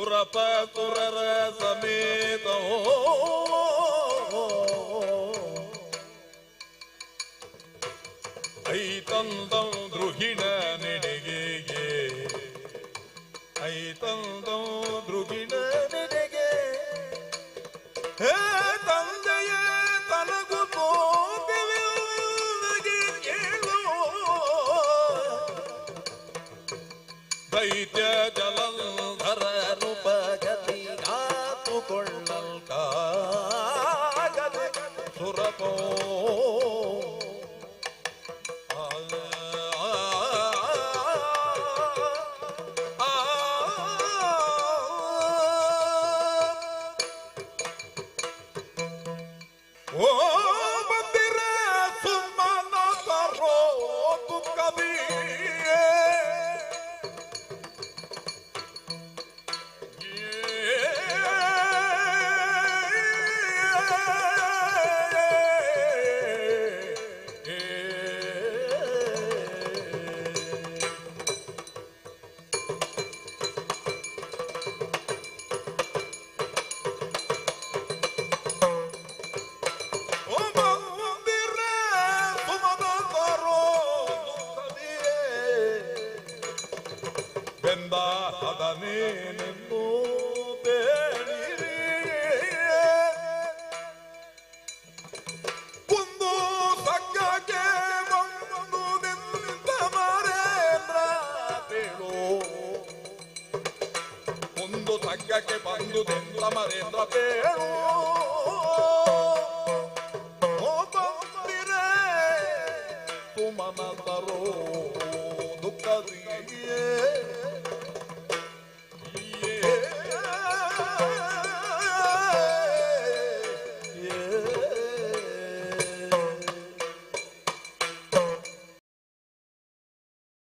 ಸುರಪತುರರ ಸಮೇತ ಐತಂದಂ ದ್ರುಹಿಣ ನಿಡಿಗೆಗೆ ಐತಂದಂ ದ್ರುಹಿಣ ನಿಡಿಗೆ ಹೇ ತಂದೆಯ, ತನಗು ತೋಪಿವಿಗೆ ಕೇಳು. ದೈತ್ಯ Jalandhara Oh, bandeira, semana, tarro, tu caminho. ಬೆಂದ ಹದನೇನೆಂದು ಬೇಡಿರಿ. ಕುಂದು ಸಗ್ಗಕ್ಕೆ ಬಂದು ನಿಂತ ಮರೇಂದ್ರ ಬೇಳು ಒಂದು ಸಗ್ಗಕ್ಕೆ ಬಂದು ನಿಂತ ಮರೇಂದ್ರ ಬೇಳು কবি